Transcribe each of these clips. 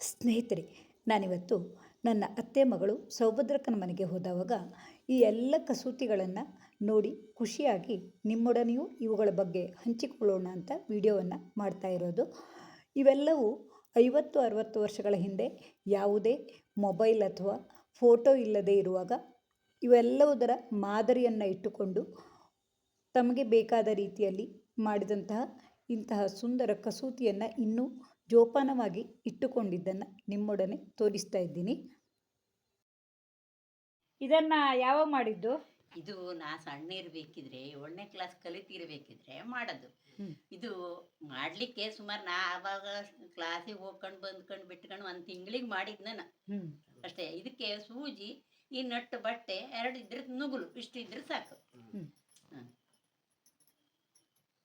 ಸ್ನೇಹಿತರೆ, ನಾನಿವತ್ತು ನನ್ನ ಅತ್ತೆ ಮಗಳು ಸೌಭದ್ರಕ್ಕನ ಮನೆಗೆ ಹೋದಾಗ ಈ ಎಲ್ಲ ಕಸೂತಿಗಳನ್ನು ನೋಡಿ ಖುಷಿಯಾಗಿ ನಿಮ್ಮೊಡನೆಯೂ ಇವುಗಳ ಬಗ್ಗೆ ಹಂಚಿಕೊಳ್ಳೋಣ ಅಂತ ವಿಡಿಯೋವನ್ನು ಮಾಡ್ತಾ ಇರೋದು. ಇವೆಲ್ಲವೂ ಐವತ್ತು, ಅರವತ್ತು ವರ್ಷಗಳ ಹಿಂದೆ ಯಾವುದೇ ಮೊಬೈಲ್ ಅಥವಾ ಫೋಟೋ ಇಲ್ಲದೆ ಇರುವಾಗ ಇವೆಲ್ಲವುದರ ಮಾದರಿಯನ್ನು ಇಟ್ಟುಕೊಂಡು ತಮಗೆ ಬೇಕಾದ ರೀತಿಯಲ್ಲಿ ಮಾಡಿದಂತಹ ಇಂತಹ ಸುಂದರ ಕಸೂತಿಯನ್ನು ಇನ್ನೂ ಜೋಪಾನವಾಗಿ ಇಟ್ಟುಕೊಂಡಿದ್ದನ್ನು ನಿಮ್ಮೊಡನೆ ತೋರಿಸ್ತಾ ಇದ್ದೀನಿ. ಇದನ್ನು ಯಾವಾಗ ಮಾಡಿದ್ದು? ಇದು ನಾ ಸಣ್ಣ ಇರ್ಬೇಕಿದ್ರೆ ಏಳನೇ ಕ್ಲಾಸ್ ಕಲಿತಿರ್ಬೇಕಿದ್ರೆ ಮಾಡೋದು. ಇದು ಮಾಡ್ಲಿಕ್ಕೆ ಸುಮಾರು ನಾ ಆವಾಗ ಕ್ಲಾಸಿಗೆ ಹೋಗ್ಕೊಂಡು ಬಂದ್ಕೊಂಡು ಬಿಟ್ಕೊಂಡು ಒಂದು ತಿಂಗಳಿಗೆ ಮಾಡಿದ್ನ ನಾ. ಅಷ್ಟೇ ಇದಕ್ಕೆ ಸೂಜಿ ಈ ನಟ್ಟು ಬಟ್ಟೆ ಎರಡು ಇದ್ರೆ ನುಗುಲು ಇಷ್ಟು ಇದ್ರೆ ಸಾಕು.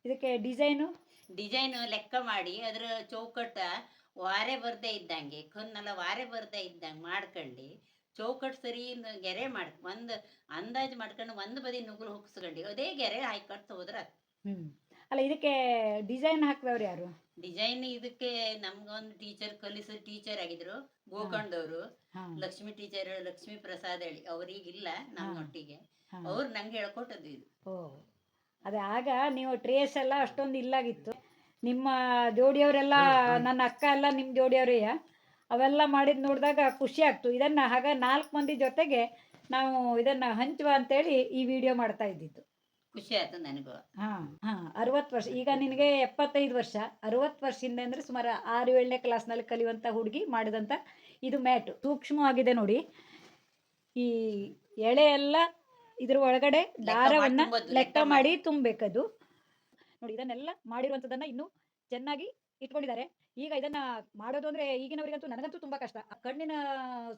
ಇದಕ್ಕೆ ಡಿಸೈನು ಡಿಸೈನ್ ಲೆಕ್ಕ ಮಾಡಿ ಅದ್ರ ಚೌಕಟ್ಟ ವಾರೆ ಬರ್ದೇ ಇದ್ದಂಗೆ ಕಣ್ಣೆಲ್ಲ ವಾರೆ ಬರ್ದೇ ಇದ್ದಂಗೆ ಮಾಡ್ಕೊಂಡು ಚೌಕಟ್ಟು ಸರಿ ಗೆರೆ ಮಾಡ್ ಒಂದು ಅಂದಾಜು ಮಾಡ್ಕೊಂಡು ಒಂದು ಬದಿ ನುಗ್ಗಲು ಹೋಗಿಸ್ಕೊಂಡು ಅದೇ ಗೆರೆ ಹಾಕೊಂಡು ಹೋದ್ರೆ ಅಲ್ಲ ಇದಕ್ಕೆ ಡಿಸೈನ್ ಹಾಕಿದವ್ರು ಯಾರು? ಡಿಸೈನ್ ಇದಕ್ಕೆ ನಮ್ಗೊಂದು ಟೀಚರ್ ಕಲಿಸೋ ಟೀಚರ್ ಆಗಿದ್ರು ಗೋಕರ್ಣದವರು ಹಾಂ ಲಕ್ಷ್ಮಿ ಟೀಚರ್ ಲಕ್ಷ್ಮಿ ಪ್ರಸಾದ್ ಹೇಳಿ ಅವ್ರಿಗಿಲ್ಲ ನಮ್ಮೊಟ್ಟಿಗೆ. ಒಟ್ಟಿಗೆ ಅವ್ರು ನಂಗೆ ಹೇಳ್ಕೊಟ್ಟದ್ದು ಇದು. ಅದೇ ಆಗ ನೀವು ಟ್ರೇಸ್ ಎಲ್ಲ ಅಷ್ಟೊಂದು ಇಲ್ಲಾಗಿತ್ತು. ನಿಮ್ಮ ಜೋಡಿಯವರೆಲ್ಲ ನನ್ನ ಅಕ್ಕ ಎಲ್ಲ ನಿಮ್ಮ ಜೋಡಿಯವರೇ ಅವೆಲ್ಲ ಮಾಡಿದ್ ನೋಡಿದಾಗ ಖುಷಿ ಆಗ್ತು. ಇದನ್ನು ಹಾಗ ನಾಲ್ಕು ಮಂದಿ ಜೊತೆಗೆ ನಾವು ಇದನ್ನು ಹಂಚುವ ಅಂತೇಳಿ ಈ ವಿಡಿಯೋ ಮಾಡ್ತಾ ಇದ್ದಿದ್ದು. ಖುಷಿ ಆಯ್ತು ನನಗೂ ಹಾಂ ಹಾಂ ಅರವತ್ತು ವರ್ಷ ಈಗ ನಿನಗೆ ಎಪ್ಪತ್ತೈದು ವರ್ಷ. ಅರವತ್ತು ವರ್ಷದಿಂದ ಅಂದರೆ ಸುಮಾರು ಆರು ಏಳನೇ ಕ್ಲಾಸ್ನಲ್ಲಿ ಕಲಿಯುವಂಥ ಹುಡುಗಿ ಮಾಡಿದಂಥ ಇದು ಮ್ಯಾಟು. ಸೂಕ್ಷ್ಮವಾಗಿದೆ ನೋಡಿ. ಈ ಎಳೆ ಎಲ್ಲ ಇದ್ರ ಒಳಗಡೆ ದಾರವನ್ನು ಲೆಕ್ಕ ಮಾಡಿ. ತುಂಬಬೇಕದು. ನೋಡಿ, ಇದನ್ನೆಲ್ಲ ಮಾಡಿರುವಂತದನ್ನ ಇನ್ನು ಚೆನ್ನಾಗಿ ಇಟ್ಕೊಂಡಿದ್ದಾರೆ. ಈಗ ಇದನ್ನ ಮಾಡೋದು ಅಂದ್ರೆ ಈಗಿನವರಿಗಂತೂ ನನಗಂತೂ ತುಂಬಾ ಕಷ್ಟ. ಕಣ್ಣಿನ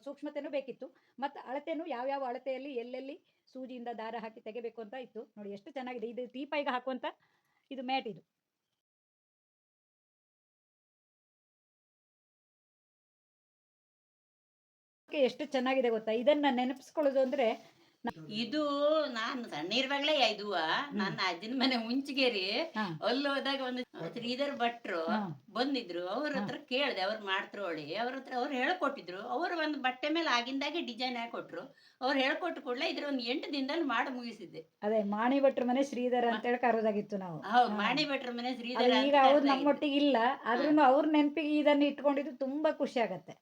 ಸೂಕ್ಷ್ಮತೆನೂ ಬೇಕಿತ್ತು, ಮತ್ತೆ ಅಳತೆನೂ ಯಾವ್ಯಾವ ಅಳತೆಯಲ್ಲಿ ಎಲ್ಲೆಲ್ಲಿ ಸೂಜಿಯಿಂದ ದಾರ ಹಾಕಿ ತೆಗೆಬೇಕು ಅಂತ ಇತ್ತು. ನೋಡಿ, ಎಷ್ಟು ಚೆನ್ನಾಗಿದೆ. ಇದು ಟೀಪಾಯಿಗೆ ಹಾಕುವಂತ ಇದು ಮ್ಯಾಟ್ ಇದು. ಎಷ್ಟು ಚೆನ್ನಾಗಿದೆ ಗೊತ್ತಾ? ಇದನ್ನ ನೆನಪಿಸ್ಕೊಳ್ಳೋದು ಅಂದ್ರೆ ಇದು ನಾನು ಸಣ್ಣ ಇರುವಾಗ್ಲೇ ಇದು ನನ್ನ ಅಜ್ಜನ ಮನೆ ಮುಂಚಿಗೇರಿ. ಅಲ್ಲಿ ಹೋದಾಗ ಒಂದು ಶ್ರೀಧರ್ ಭಟ್ರು ಬಂದಿದ್ರು. ಅವ್ರ ಹತ್ರ ಕೇಳಿದೆ ಅವ್ರು ಮಾಡ್ತ್ರೋಳಿ ಅವ್ರ ಹತ್ರ ಅವ್ರು ಹೇಳ್ಕೊಟ್ಟಿದ್ರು. ಅವ್ರು ಒಂದು ಬಟ್ಟೆ ಮೇಲೆ ಆಗಿಂದಾಗೆ ಡಿಸೈನ್ ಹಾಕೊಟ್ರು ಅವ್ರು ಹೇಳ್ಕೊಟ್ಟು ಕೂಡಲೇ ಇದ್ರ ಒಂದು ಎಂಟು ದಿನದಲ್ಲಿ ಮಾಡಿ ಮುಗಿಸಿದ್ದೆ. ಅದೇ ಮಾಣಿ ಭಟ್ರ ಮನೆ ಶ್ರೀಧರ ಅಂತ ಹೇಳಿ ಕರೋದಾಗಿತ್ತು ನಾವು. ಹೌದು. ಮಾಣಿ ಭಟ್ರ ಮನೆ ಶ್ರೀಧರ್ ಈಗ ಅವ್ರು ನಮ್ಮೊಟ್ಟಿಗೆ ಇಲ್ಲ. ಆದ್ರೂ ಅವ್ರ ನೆನಪಿಗೆ ಇದನ್ನ ಇಟ್ಕೊಂಡಿದ್ದು ತುಂಬಾ ಖುಷಿ ಆಗತ್ತೆ.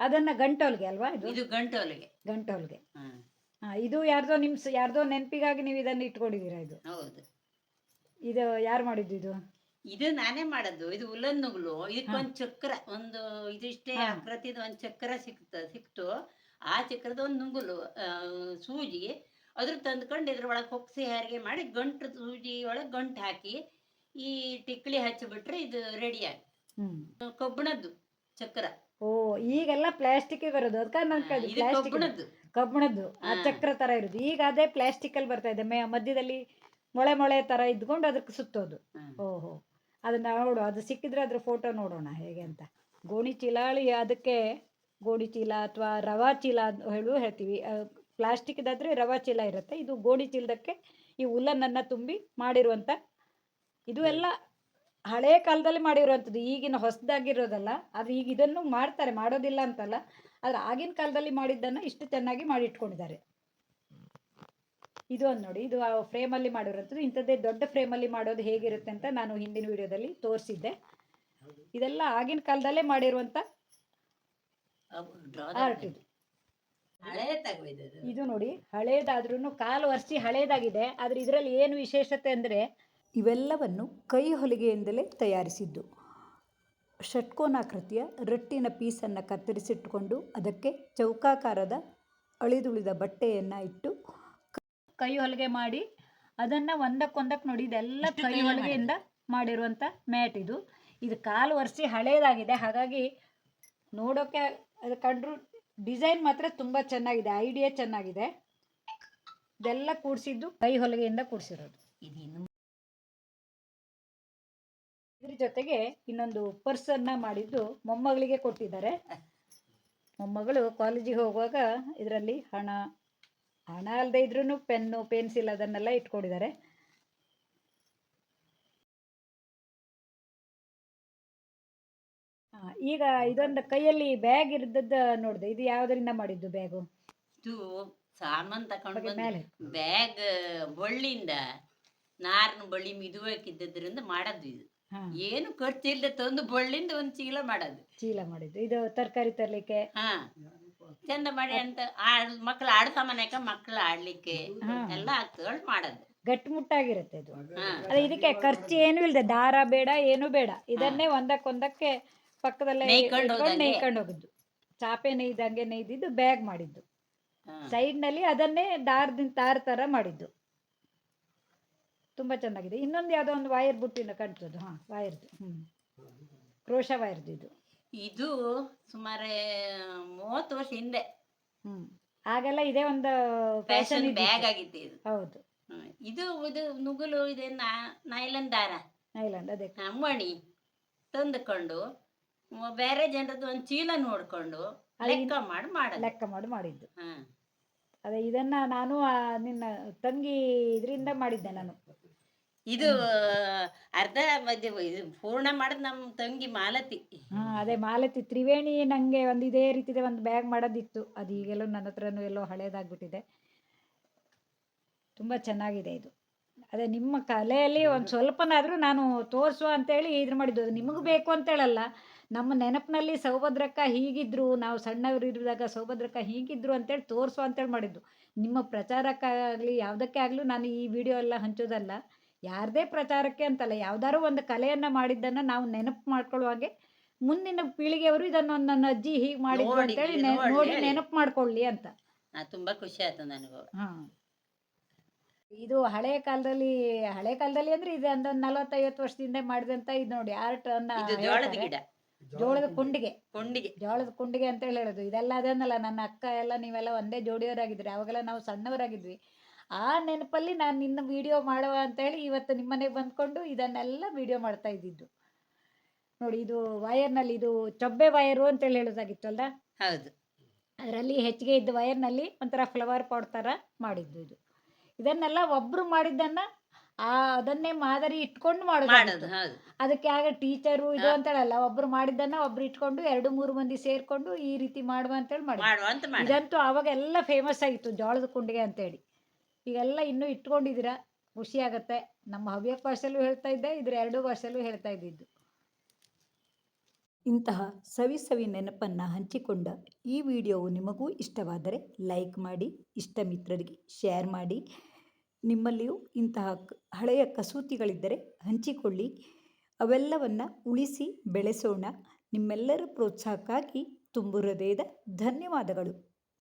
ಅದನ್ನ ಗಂಟೋಲ್ಗೆ ಅಲ್ವಾ ಇದು? ಇದು ಗಂಟೋಲಿಗೆ. ಗಂಟೋಲ್ಗೆ. ಹ್ಮ್ ಹಾ ಇದು ಯಾರ್ದೋ ನಿಮ್ಸ್ ಸ- ಯಾರ್ದೋ ನೆನಪಿಗಾಗಿ ನೀವು ಇದನ್ನ ಇಟ್ಕೊಂಡಿದ್ದೀರಾ ಇದು. ಹೌದು. ಇದು ಯಾರು ಮಾಡಿದ್ದು ಇದು? ಇದು ನಾನೇ ಮಾಡದ್ದು ಇದು ಉಲ್ಲನ್ ನುಗ್ಲು ಒಂದ್ ಚಕ್ರ ಒಂದು ಇದಿಷ್ಟೇ ಹಾ. ಒಂದ್ ಒಂದು ಚಕ್ರ ಸಿಕ್ತ ಸಿಕ್ತು. ಆ ಚಕ್ರದ ಒಂದು ನುಂಗುಲು ಆ, ಸೂಜಿ. ಅದ್ರ ತಂದ್ಕೊಂಡು ಇದ್ರ ಕೊಕ್ಸಿ ಹೊಕ್ಸಿ ಹಾರಿಗೆ ಮಾಡಿ ಗಂಟು ಸೂಜಿ ಒಳಗೆ ಗಂಟು ಹಾಕಿ ಈ ಟಿಕ್ಲಿ ಹಚ್ಚಿಬಿಟ್ರೆ ಇದು ರೆಡಿ ಆಗಿ ಹ್ಮ್. ಕಬ್ಬಿಣದ್ದು ಚಕ್ರ. ಈಗೆಲ್ಲ ಪ್ಲಾಸ್ಟಿಕ್ ಬರೋದು. ಅದಕ್ಕೆ ನನ್ ಇದು ಪ್ಲಾಸ್ಟಿಕ್ ಕಬ್ಬಿಣದ್ದು. ಆ ಚಕ್ರ ತರ ಇರೋದು. ಈಗ ಅದೇ ಪ್ಲಾಸ್ಟಿಕ್ ಅಲ್ಲಿ ಬರ್ತಾ ಇದೆ. ಮೇ ಮಧ್ಯದಲ್ಲಿ ಮೊಳೆ ಮೊಳೆ ತರ ಇದ್ಕೊಂಡು ಅದಕ್ಕೆ ಸುತ್ತೋದು. ಓಹೋ. ಅದನ್ನ ನೋಡು ಅದು ಸಿಕ್ಕಿದ್ರೆ ಅದ್ರ ಫೋಟೋ ನೋಡೋಣ ಹೇಗೆ ಅಂತ. ಗೋಣಿ ಚೀಲಾಳಿ ಅದಕ್ಕೆ ಗೋಣಿ ಚೀಲ ಅಥವಾ ರವಾ ಚೀಲ ಅಂತ ಹೇಳು ಹೇಳ್ತೀವಿ. ಪ್ಲಾಸ್ಟಿಕ್ದಾದ್ರೆ ರವಾ ಚೀಲ ಇರುತ್ತೆ. ಇದು ಗೋಣಿ ಚೀಲದಕ್ಕೆ ಈ ಉಲ್ಲನ್ನನ್ನು ತುಂಬಿ ಮಾಡಿರುವಂತ ಇದು ಎಲ್ಲ ಹಳೆ ಕಾಲದಲ್ಲಿ ಮಾಡಿರುವಂಥದ್ದು ಈಗಿನ ಹೊಸದಾಗಿರೋದಲ್ಲ ಅದು ಈಗ ಇದನ್ನು ಮಾಡ್ತಾರೆ ಮಾಡೋದಿಲ್ಲ ಅಂತಲ್ಲ ಆದರೆ ಆಗಿನ ಕಾಲದಲ್ಲಿ ಮಾಡಿದ್ದನ್ನು ಇಷ್ಟು ಚೆನ್ನಾಗಿ ಮಾಡಿಟ್ಕೊಂಡಿದ್ದಾರೆ. ಇದು ಒಂದು ನೋಡಿ ಇದು ಆ ಫ್ರೇಮಲ್ಲಿ ಮಾಡಿರೋಂಥದ್ದು ಇಂಥದ್ದೇ ದೊಡ್ಡ ಫ್ರೇಮಲ್ಲಿ ಮಾಡೋದು ಹೇಗಿರುತ್ತೆ ಅಂತ ನಾನು ಹಿಂದಿನ ವಿಡಿಯೋದಲ್ಲಿ ತೋರಿಸಿದ್ದೆ. ಇದೆಲ್ಲ ಆಗಿನ ಕಾಲದಲ್ಲೇ ಮಾಡಿರುವಂಥ ಆರ್ಟ್ ಇದು. ಇದು ನೋಡಿ ಹಳೇದಾದ್ರೂ ಕಾಲು ವರ್ಷಿ ಹಳೇದಾಗಿದೆ ಆದರೆ ಇದರಲ್ಲಿ ಏನು ವಿಶೇಷತೆ ಅಂದರೆ ಇವೆಲ್ಲವನ್ನು ಕೈ ಹೊಲಿಗೆಯಿಂದಲೇ ತಯಾರಿಸಿದ್ದು. ಷಟ್ಕೋನಾಕೃತಿಯ ರಟ್ಟಿನ ಪೀಸನ್ನು ಕತ್ತರಿಸಿಟ್ಟುಕೊಂಡು ಅದಕ್ಕೆ ಚೌಕಾಕಾರದ ಅಳಿದುಳಿದ ಬಟ್ಟೆಯನ್ನು ಇಟ್ಟು ಕ- ಹೊಲಿಗೆ ಮಾಡಿ ಅದನ್ನು ಒಂದಕ್ಕೊಂದಕ್ಕೆ ನೋಡಿ ಇದೆಲ್ಲ ಕೈ ಹೊಲಿಗೆಯಿಂದ ಮಾಡಿರುವಂಥ ಮ್ಯಾಟ್ ಇದು. ಇದು ಕಾಲು ವರ್ಷಿ ಹಳೇದಾಗಿದೆ ಹಾಗಾಗಿ ನೋಡೋಕೆ ಅದು ಕಂಡ್ರು ಡಿಸೈನ್ ಮಾತ್ರ ತುಂಬ ಚೆನ್ನಾಗಿದೆ ಐಡಿಯಾ ಚೆನ್ನಾಗಿದೆ. ಇದೆಲ್ಲ ಕೂಡಿಸಿದ್ದು ಕೈ ಹೊಲಿಗೆಯಿಂದ ಕೂಡಿಸಿರೋದು ಇದ್ರ ಜೊತೆಗೆ ಇನ್ನೊಂದು ಪರ್ಸನ್ನ ಮಾಡಿದ್ದು ಮೊಮ್ಮಗಳಿಗೆ ಕೊಟ್ಟಿದ್ದಾರೆ. ಮೊಮ್ಮಗಳು ಕಾಲೇಜಿಗೆ ಹೋಗುವಾಗ ಇದರಲ್ಲಿ ಹಣ ಹಣ ಅಲ್ಲದೆ ಇದ್ರೂ ಪೆನ್ನು ಪೆನ್ಸಿಲ್ ಅದನ್ನೆಲ್ಲ ಇಟ್ಕೊಂಡಿದ್ದಾರೆ. ಆ, ಈಗ ಇದೊಂದು ಕೈಯಲ್ಲಿ ಬ್ಯಾಗ್ ಇರದ್ದ ನೋಡಿದೆ ಇದು ಯಾವುದರಿಂದ ಮಾಡಿದ್ದು ಬ್ಯಾಗು ಇದು ಸಾಮಾನ್ ತಕೊಂಡು ಬಂದು ಬ್ಯಾಗ್ ಬಳ್ಳಿಯಿಂದ ನಾರಿನ ಬಳ್ಳಿ ಮಿದುವಾಗಿದ್ದರಿಂದ ಮಾಡದ್ದು ಇದು. ಏನು ಖರ್ಚಿಲ್ಲದೆ ತಂದು ಬಳ್ಳಿಂದ ಒಂದು ಚೀಲ ಮಾಡೋದು. ಚೀಲ ಮಾಡಿದ್ದು. ಇದು ತರಕಾರಿ ತರಲಿಕ್ಕೆ? ಹಾ. ಚಂದ ಮಾಡಿ ಅಂತ ಮಕ್ಕಳು ಆಡ ಸಾಮಾನ್ಯಕ ಮಕ್ಕಳು ಆಡ್ಲಿಕ್ಕೆ. ಎಲ್ಲ ಹಾಕ್ತಗಳು ಮಾಡೋದು. ಗಟ್ಟಿಮುಟ್ಟಾಗಿರುತ್ತೆ ಇದು ಅದೇ. ಇದಕ್ಕೆ ಖರ್ಚು ಏನು ಇಲ್ಲದೆ ದಾರ ಬೇಡ ಏನು ಬೇಡ. ಇದನ್ನೇ ಒಂದಕ್ಕೊಂದಕ್ಕೆ ಪಕ್ಕದಲ್ಲೇ ನೇಯ್ಕೊಂಡು ಹೋಗಿದ್ದು. ಚಾಪೆ ನೇಯ್ದಂಗೆ ನೇಯ್ದಿದ್ದು ಬ್ಯಾಗ್ ಮಾಡಿದ್ದು. ಸೈಡ್ನಲ್ಲಿ ಅದನ್ನೇ ದಾರದಿಂದ ದಾರ ತರ ಮಾಡಿದ್ದು. ತುಂಬ ಚೆನ್ನಾಗಿದೆ. ಇನ್ನೊಂದು ಯಾವುದೋ ಒಂದು ವೈರ್ ಬುಟ್ಟಿನ ಕಾಣ್ತದ್ದು ಹಾಂ ವೈರ್ದು ಹ್ಞೂ ಕ್ರೋಶ ವೈರ್ದು ಇದು. ಇದು ಸುಮಾರು ಮೂವತ್ತು ವರ್ಷ ಹಿಂದೆ. ಹ್ಞೂ ಆಗೆಲ್ಲ ಇದೇ ಒಂದು ಫ್ಯಾಷನ್ ಬ್ಯಾಗ್ ಆಗಿತ್ತು ಇದು. ಹೌದು. ಇದು ಇದು ನುಗುಲು ಇದೆ ನೈಲನ್ ದಾರ. ನೈಲನ್ ಅದೇ. ಅಮ್ಮಣಿ ತಂದುಕೊಂಡು ಬೇರೆ ಜನರದ್ದು ಒಂದು ಚೀಲ ನೋಡ್ಕೊಂಡು ಲೆಕ್ಕ ಮಾಡಿ ಮಾಡ ಲೆಕ್ಕ ಮಾಡಿ ಮಾಡಿದ್ದು. ಹಾ. ಅದೇ ಇದನ್ನ ನಾನು ನಿನ್ನ ತಂಗಿ ಇದರಿಂದ ಮಾಡಿದ್ದೆ ನಾನು. ಇದು ಅರ್ಧ ಮಧ್ಯ ಇದು ಪೂರ್ಣ ಮಾಡಿದ ನಮ್ಮ ತಂಗಿ ಮಾಲತಿ. ಹಾ ಅದೇ ಮಾಲತಿ ತ್ರಿವೇಣಿ ನಂಗೆ ಒಂದು ಇದೇ ರೀತಿದೆ ಒಂದು ಬ್ಯಾಗ್ ಮಾಡೋದಿತ್ತು. ಅದು ಈಗೆಲ್ಲೋ ನನ್ನ ಹತ್ರನೂ ಎಲ್ಲೋ ಹಳೇದಾಗ್ಬಿಟ್ಟಿದೆ. ತುಂಬ ಚೆನ್ನಾಗಿದೆ ಇದು. ಅದೇ ನಿಮ್ಮ ಕಲೆಯಲ್ಲಿ ಒಂದು ಸ್ವಲ್ಪನಾದರೂ ನಾನು ತೋರಿಸುವ ಅಂತೇಳಿ ಇದ್ರ ಮಾಡಿದ್ದು. ಅದು ನಿಮಗೆ ಬೇಕು ಅಂತೇಳಲ್ಲ. ನಮ್ಮ ನೆನಪಿನಲ್ಲಿ ಸೌಭದ್ರಕ್ಕ ಹೀಗಿದ್ರು ನಾವು ಸಣ್ಣವರು ಇರುವಾಗ ಸೌಭದ್ರಕ್ಕ ಹೀಗಿದ್ರು ಅಂತೇಳಿ ತೋರಿಸುವ ಅಂತೇಳಿ ಮಾಡಿದ್ದು. ನಿಮ್ಮ ಪ್ರಚಾರಕ್ಕಾಗಲಿ ಯಾವುದಕ್ಕೆ ಆಗಲೂ ನಾನು ಈ ವಿಡಿಯೋ ಎಲ್ಲ ಹಂಚೋದಲ್ಲ. ಯಾರದೇ ಪ್ರಚಾರಕ್ಕೆ ಅಂತಲ್ಲ ಯಾವ್ದಾದ್ರು ಒಂದು ಕಲೆಯನ್ನು ಮಾಡಿದ್ದನ್ನು ನಾವು ನೆನಪು ಮಾಡ್ಕೊಳ್ಳುವಾಗೆ ಮುಂದಿನ ಪೀಳಿಗೆಯವರು ಇದನ್ನು ನನ್ನ ಅಜ್ಜಿ ಹೀಗೆ ಮಾಡಿದ್ರು ಅಂತ ಅಂತೇಳಿ ನೋಡಿ. ನೆನಪು ಮಾಡ್ಕೊಳ್ಳಿ ಅಂತ. ತುಂಬಾ ಖುಷಿ ಆಯ್ತು ನನಗೂ. ಹಾ. ಇದು ಹಳೆ ಕಾಲದಲ್ಲಿ ಹಳೆ ಕಾಲದಲ್ಲಿ ಅಂದ್ರೆ ಇದು ಒಂದು ನಲವತ್ತೈವತ್ತು ವರ್ಷದಿಂದ ಮಾಡಿದಂತ ಇದು ನೋಡಿ ಆರ್ಟ್ ಅನ್ನ ಜೋಳದ ಕುಂಡಿಗೆ. ಕೊಂಡಿಗೆ. ಜೋಳದ ಕುಂಡಿಗೆ ಅಂತ ಹೇಳಿ ಹೇಳೋದು. ಇದೆಲ್ಲ ಅದನ್ನಲ್ಲ ನನ್ನ ಅಕ್ಕ ಎಲ್ಲ ನೀವೆಲ್ಲ ಒಂದೇ ಜೋಡಿಯವರಾಗಿದ್ರಿ ಅವಾಗೆಲ್ಲ ನಾವು ಸಣ್ಣವರಾಗಿದ್ವಿ. ಆ ನೆನಪಲ್ಲಿ ನಾನು ನಿನ್ನ ವಿಡಿಯೋ ಮಾಡುವ ಅಂತೇಳಿ ಇವತ್ತು ನಿಮ್ಮನೆಗೆ ಬಂದ್ಕೊಂಡು ಇದನ್ನೆಲ್ಲ ವಿಡಿಯೋ ಮಾಡ್ತಾ ಇದ್ದಿದ್ದು. ನೋಡಿ ಇದು ವಯರ್ನಲ್ಲಿ ಇದು ಚೊಬ್ಬೆ ವಯರು ಅಂತೇಳಿ ಹೇಳೋದಾಗಿತ್ತಲ್ಲ ಹೌದು. ಅದರಲ್ಲಿ ಹೆಚ್ಚಿಗೆ ಇದ್ದ ವಯರ್ನಲ್ಲಿ ಒಂಥರ ಫ್ಲವರ್ ಪಾಟ್ ಥರ ಮಾಡಿದ್ದು ಇದು. ಇದನ್ನೆಲ್ಲ ಒಬ್ಬರು ಮಾಡಿದ್ದನ್ನು ಆ ಅದನ್ನೇ ಮಾದರಿ ಇಟ್ಕೊಂಡು ಮಾಡೋದು ಅದಕ್ಕೆ ಆಗ ಟೀಚರು ಇದು ಅಂತ ಅಂತೇಳಲ್ಲ ಒಬ್ರು ಮಾಡಿದ್ದನ್ನ ಒಬ್ರು ಇಟ್ಕೊಂಡು ಎರಡು ಮೂರು ಮಂದಿ ಸೇರ್ಕೊಂಡು ಈ ರೀತಿ ಮಾಡುವ ಅಂತೇಳಿ ಮಾಡಿ ಇದಂತೂ ಅವಾಗ ಎಲ್ಲ ಫೇಮಸ್ ಆಗಿತ್ತು ಜೋಳದ ಕುಂಡಿಗೆ ಅಂತೇಳಿ. ಈಗೆಲ್ಲ ಇನ್ನೂ ಇಟ್ಕೊಂಡಿದ್ದೀರ? ಖುಷಿ ಆಗತ್ತೆ ನಮ್ಮ ಹವ್ಯಕ ಭಾಷೆಯಲ್ಲೂ ಹೇಳ್ತಾ ಇದ್ದೆ, ಇದ್ರ ಎರಡೂ ಭಾಷೆಯಲ್ಲೂ ಹೇಳ್ತಾ ಇದ್ದಿದ್ದು. ಇಂತಹ ಸವಿ ಸವಿ ನೆನಪನ್ನು ಹಂಚಿಕೊಂಡ ಈ ವಿಡಿಯೋವು ನಿಮಗೂ ಇಷ್ಟವಾದರೆ ಲೈಕ್ ಮಾಡಿ ಇಷ್ಟ ಮಿತ್ರರಿಗೆ ಶೇರ್ ಮಾಡಿ. ನಿಮ್ಮಲ್ಲಿಯೂ ಇಂತಹ ಹಳೆಯ ಕಸೂತಿಗಳಿದ್ದರೆ ಹಂಚಿಕೊಳ್ಳಿ. ಅವೆಲ್ಲವನ್ನು ಉಳಿಸಿ ಬೆಳೆಸೋಣ. ನಿಮ್ಮೆಲ್ಲರ ಪ್ರೋತ್ಸಾಹಕ್ಕಾಗಿ ತುಂಬು ಹೃದಯದ ಧನ್ಯವಾದಗಳು.